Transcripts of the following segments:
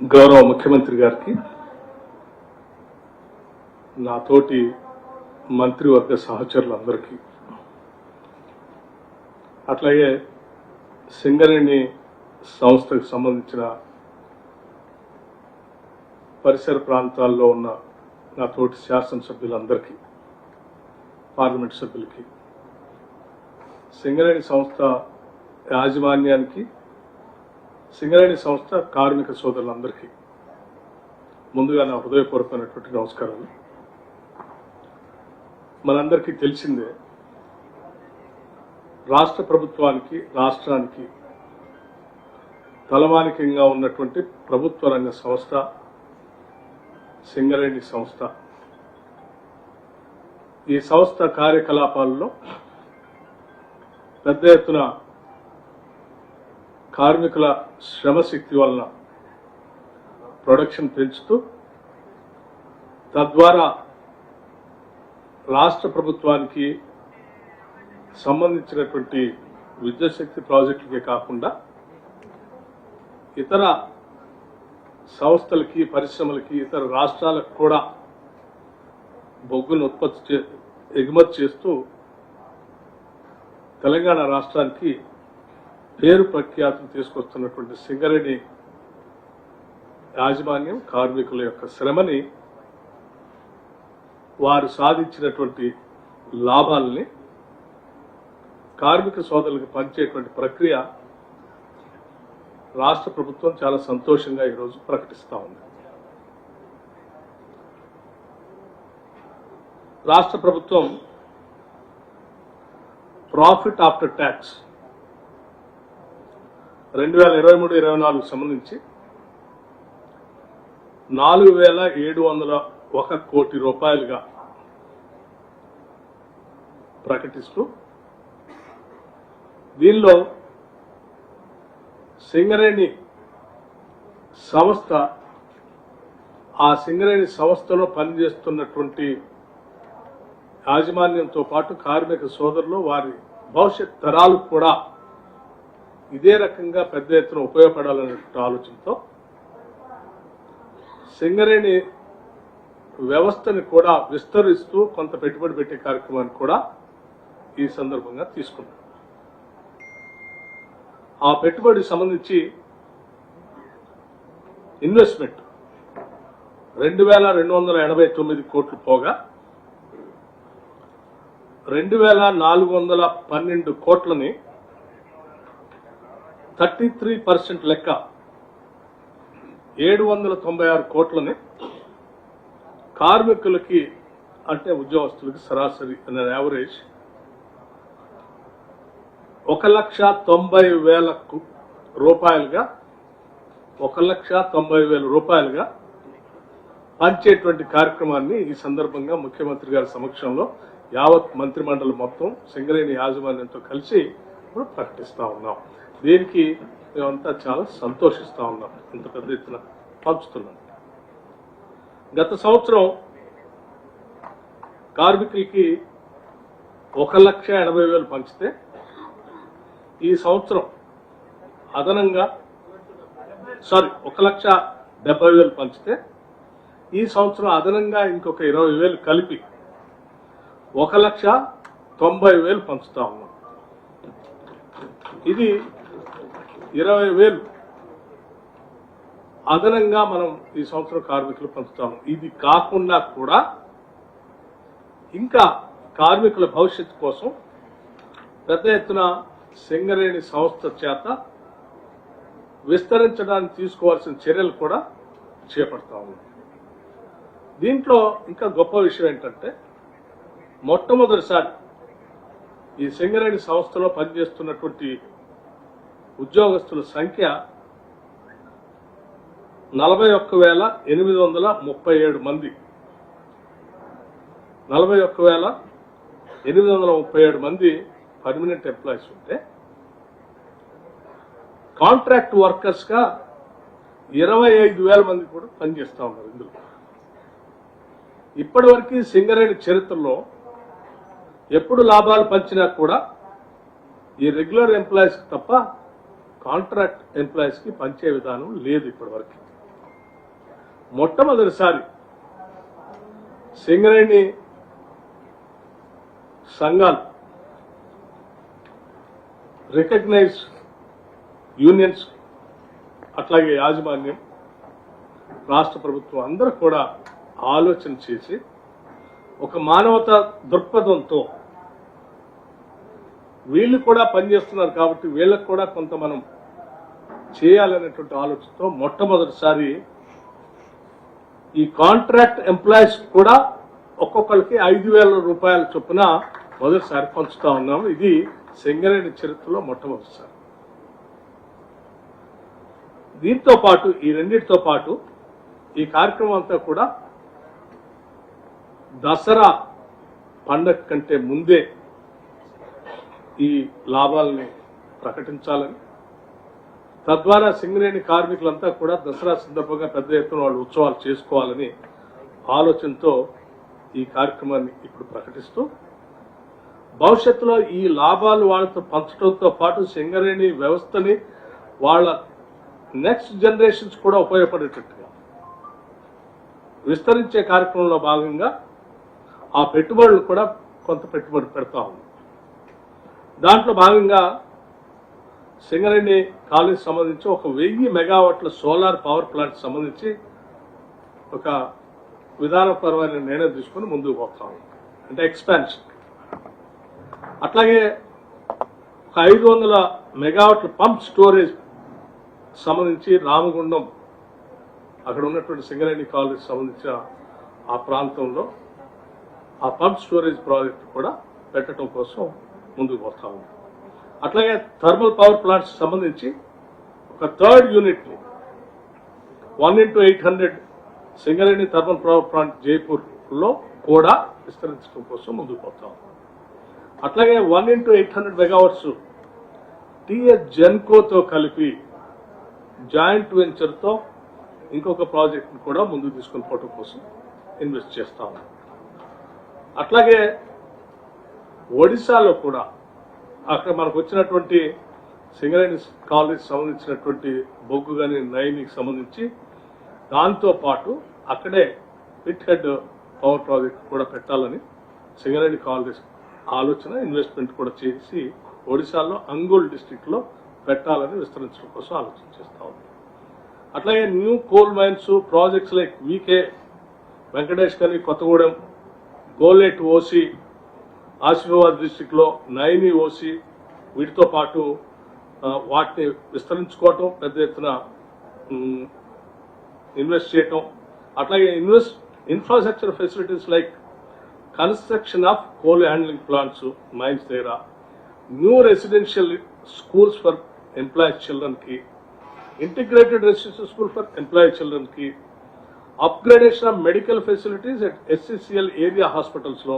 గౌరవ ముఖ్యమంత్రి గారికి నా తోటి మంత్రివర్గ సహచరులందరికీ అట్లాగే సింగరేణి సంస్థకు సంబంధించిన పరిసర ప్రాంతాల్లో ఉన్న నా తోటి శాసనసభ్యులందరికీ పార్లమెంట్ సభ్యులకి సింగరేణి సంస్థ యాజమాన్యానికి సింగరేణి సంస్థ కార్మిక సోదరులందరికీ ముందుగా నా హృదయపూర్వకమైనటువంటి నమస్కారాలు. మనందరికీ తెలిసిందే రాష్ట్ర ప్రభుత్వానికి రాష్ట్రానికి తలమానికంగా ఉన్నటువంటి ప్రభుత్వ రంగ సంస్థ సింగరేణి సంస్థ. ఈ సంస్థ కార్యకలాపాల్లో పెద్ద ఎత్తున కార్మికుల శ్రమశక్తి వలన ప్రొడక్షన్ పెంచుతూ తద్వారా రాష్ట్ర ప్రభుత్వానికి సంబంధించినటువంటి విద్యుత్ శక్తి ప్రాజెక్టులకే కాకుండా ఇతర సంస్థలకి పరిశ్రమలకి ఇతర రాష్ట్రాలకు కూడా బొగ్గును ఉత్పత్తి చే ఎగుమతి చేస్తూ తెలంగాణ రాష్ట్రానికి పేరు ప్రఖ్యాతులు తీసుకొస్తున్నటువంటి సింగరేణి యాజమాన్యం కార్మికుల యొక్క శ్రమని వారు సాధించినటువంటి లాభాలని కార్మిక సోదరులకు పంచేటువంటి ప్రక్రియ రాష్ట్ర ప్రభుత్వం చాలా సంతోషంగా ఈరోజు ప్రకటిస్తూ ఉంది. రాష్ట్ర ప్రభుత్వం ప్రాఫిట్ ఆఫ్టర్ ట్యాక్స్ రెండు వేల ఇరవై మూడు ఇరవై నాలుగు సంబంధించి నాలుగు వేల ఏడు వందల ఒక కోటి రూపాయలుగా ప్రకటిస్తూ దీనిలో సింగరేణి సంస్థ ఆ సింగరేణి సంస్థలో పనిచేస్తున్నటువంటి యాజమాన్యంతో పాటు కార్మిక సోదరులు వారి భవిష్యత్ తరాలు కూడా ఇదే రకంగా పెద్ద ఎత్తున ఉపయోగపడాలనేటువంటి ఆలోచనతో సింగరేణి వ్యవస్థని కూడా విస్తరిస్తూ కొంత పెట్టుబడి పెట్టే కార్యక్రమాన్ని కూడా ఈ సందర్భంగా తీసుకున్నాం ఆ పెట్టుబడి సంబంధించి ఇన్వెస్ట్మెంట్ రెండు వేల రెండు వందల ఎనభై తొమ్మిది కోట్లు పోగా రెండు వేల నాలుగు వందల పన్నెండు కోట్లని థర్టీ త్రీ పర్సెంట్ లెక్క ఏడు వందల తొంభై ఆరు కోట్లని కార్మికులకి అంటే ఉద్యోగస్తులకి సరాసరి అనే యావరేజ్ ఒక లక్ష తొంభై వేల రూపాయలుగా ఒక లక్ష తొంభై వేల రూపాయలుగా పంచేటువంటి కార్యక్రమాన్ని ఈ సందర్భంగా ముఖ్యమంత్రి గారి సమక్షంలో యావత్ మంత్రిమండలి మొత్తం సింగరేణి యాజమాన్యంతో కలిసి ఇప్పుడు ఉన్నాం. దీనికి మేమంతా చాలా సంతోషిస్తూ ఉన్నాం. ఇంత పెద్ద ఎత్తున పంచుతున్నాం. గత సంవత్సరం కార్మికులకి ఒక లక్ష ఎనభై వేలు పంచితే ఈ సంవత్సరం అదనంగా సారీ ఒక లక్ష డెబ్బై వేలు పంచితే ఈ సంవత్సరం అదనంగా ఇంకొక ఇరవై వేలు కలిపి ఒక లక్ష తొంభై వేలు పంచుతా ఉన్నాం. ఇది ఇరవై వేలు. అదనంగా మనం ఈ సంవత్సరం కార్మికులు పంచుతాము ఇది కాకుండా కూడా ఇంకా కార్మికుల భవిష్యత్తు కోసం పెద్ద ఎత్తున సింగరేణి సంస్థ చేత విస్తరించడానికి తీసుకోవాల్సిన చర్యలు కూడా చేపడతా దీంట్లో ఇంకా గొప్ప విషయం ఏంటంటే మొట్టమొదటిసారి ఈ సింగరేణి సంస్థలో పనిచేస్తున్నటువంటి ఉద్యోగస్తుల సంఖ్య నలభై ఒక్క వేల ఎనిమిది వందల ముప్పై ఏడు మంది. నలభై ఒక్క వేల ఎనిమిది వందల ముప్పై ఏడు మంది పర్మనెంట్ ఎంప్లాయీస్ ఉంటే కాంట్రాక్ట్ వర్కర్స్గా ఇరవై ఐదు వేల మంది కూడా పనిచేస్తూ ఉన్నారు ఇందులో. ఇప్పటివరకు సింగరేణి చరిత్రలో ఎప్పుడు లాభాలు పంచినా కూడా ఈ రెగ్యులర్ ఎంప్లాయీస్కి తప్ప కాంట్రాక్ట్ ఎంప్లాయీస్కి పంచే విధానం లేదు ఇప్పటివరకు మొట్టమొదటిసారి సింగరేణి సంఘాలు రికగ్నైజ్ యూనియన్స్ అట్లాగే యాజమాన్యం రాష్ట్ర ప్రభుత్వం అందరూ కూడా ఆలోచన చేసి ఒక మానవత దృక్పథంతో వీళ్ళు కూడా పనిచేస్తున్నారు కాబట్టి వీళ్ళకు కూడా కొంత మనం చేయాలనేటువంటి ఆలోచనతో మొట్టమొదటిసారి ఈ కాంట్రాక్ట్ ఎంప్లాయీస్ కూడా ఒక్కొక్కరికి ఐదు వేల రూపాయల చొప్పున మొదటిసారి పంచుతా ఉన్నాము. ఇది సింగరేణి చరిత్రలో మొట్టమొదటిసారి. దీంతో పాటు ఈ రెండింటితో పాటు ఈ కార్యక్రమం అంతా కూడా దసరా పండగ కంటే ముందే ఈ లాభాలని ప్రకటించాలని తద్వారా సింగరేణి కార్మికులంతా కూడా దసరా సందర్భంగా పెద్ద ఎత్తున వాళ్ళు ఉత్సవాలు చేసుకోవాలని ఆలోచనతో ఈ కార్యక్రమాన్ని ఇప్పుడు ప్రకటిస్తూ భవిష్యత్తులో ఈ లాభాలు వాళ్ళతో పంచడంతో పాటు సింగరేణి వ్యవస్థని వాళ్ళ నెక్స్ట్ జనరేషన్స్ కూడా ఉపయోగపడేటట్టుగా విస్తరించే కార్యక్రమంలో భాగంగా ఆ పెట్టుబడులు కూడా కొంత పెట్టుబడి పెడతా ఉంది. దాంట్లో భాగంగా సింగరేణి కాలేజ్ సంబంధించి ఒక వెయ్యి మెగావాట్ల సోలార్ పవర్ ప్లాంట్ సంబంధించి ఒక విధానపరమైన నిర్ణయం తీసుకుని ముందుకు పోతాం అంటే ఎక్స్పాన్షన్. అట్లాగే ఒక ఐదు వందల మెగావాట్ల పంప్ స్టోరేజ్ సంబంధించి రామగుండం అక్కడ ఉన్నటువంటి సింగరేణి కాలేజ్ సంబంధించిన ఆ ప్రాంతంలో ఆ పంప్ స్టోరేజ్ ప్రాజెక్ట్ కూడా పెట్టడం కోసం ముందుకు పోతా ఉంది అట్లాగే థర్మల్ పవర్ ప్లాంట్స్ సంబంధించి ఒక third యూనిట్ని one into eight hundred Singareni thermal power plant జైపూర్లో కూడా విస్తరించడం కోసం ముందుకు పోతాం. అట్లాగే one into eight hundred megawatts TS జెన్కోతో కలిపి జాయింట్ వెంచర్తో ఇంకొక ప్రాజెక్ట్ కూడా ముందుకు తీసుకొని పోవడం కోసం ఇన్వెస్ట్ చేస్తాం. అట్లాగే ఒడిశాలో కూడా అక్కడ మనకు వచ్చినటువంటి సింగరేణి కాలేజ్ సంబంధించినటువంటి బొగ్గు కానీ నైన్కి సంబంధించి దాంతో పాటు అక్కడే పిట్ హెడ్ పవర్ ప్రాజెక్ట్ కూడా పెట్టాలని సింగరేణి కాలేజ్ ఆలోచన ఇన్వెస్ట్మెంట్ కూడా చేసి ఒడిశాలో అంగోల్ డిస్టిక్లో పెట్టాలని విస్తరించడం కోసం ఆలోచన చేస్తా ఉంది అట్లాగే new coal mines projects like VK Venkatesh కానీ కొత్తగూడెం గోలెట్ ఓసి ఆసిఫాబాద్ డిస్టిక్లో నైని ఓసి వీటితో పాటు వాటిని విస్తరించుకోవటం పెద్ద ఎత్తున ఇన్వెస్ట్ చేయటం అట్లాగే invest infrastructure facilities like construction of coal handling plants mines దగ్గర new residential schools for employee చిల్డ్రన్కి integrated residential school for employee చిల్డ్రన్కి upgradation of medical facilities at SCCL area హాస్పిటల్స్లో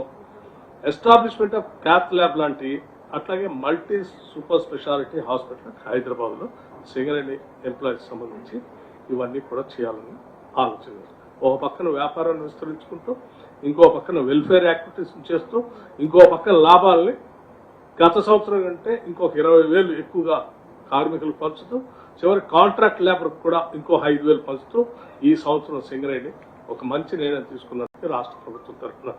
ఎస్టాబ్లిష్మెంట్ ఆఫ్ క్యాత్ ల్యాబ్ లాంటి అట్లాగే multi super speciality hospital హైదరాబాద్లో Singareni employees సంబంధించి ఇవన్నీ కూడా చేయాలని ఆలోచన ఒక పక్కన వ్యాపారాన్ని విస్తరించుకుంటూ ఇంకో పక్కన వెల్ఫేర్ యాక్టివిటీస్ చేస్తూ ఇంకో పక్కన లాభాలని గత సంవత్సరం కంటే ఇంకొక ఇరవై వేలు ఎక్కువగా కార్మికులు పంచుతూ చివరి కాంట్రాక్ట్ లేబర్ కూడా ఇంకో ఐదు వేలు పంచుతూ ఈ సంవత్సరం సింగరేణి ఒక మంచి నిర్ణయం తీసుకున్నందుకు రాష్ట్ర ప్రభుత్వం తరఫున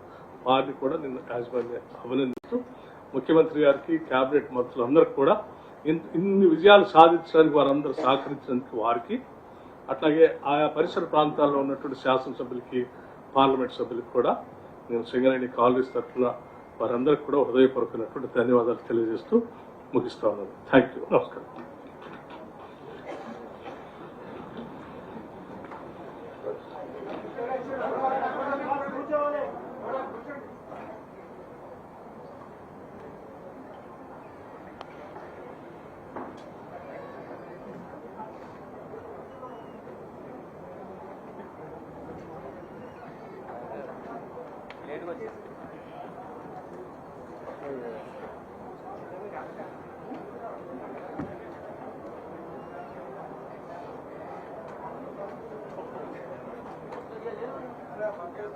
వారిని కూడా నిన్న యాజమాన్య అభినందిస్తూ ముఖ్యమంత్రి గారికి కేబినెట్ మంత్రులందరికీ కూడా ఇన్- ఇన్ని విజయాలు సాధించడానికి వారందరూ సహకరించడానికి వారికి అట్లాగే ఆయా పరిసర ప్రాంతాల్లో ఉన్నటువంటి శాసనసభ్యులకి పార్లమెంట్ సభ్యులకి కూడా నేను సింగరేణి కాలనీస్ తరఫున వారందరికీ కూడా హృదయపూర్వకమైనటువంటి ధన్యవాదాలు తెలియజేస్తూ ముగిస్తా ఉన్నాను. థ్యాంక్ యూ నమస్కారం. ما كان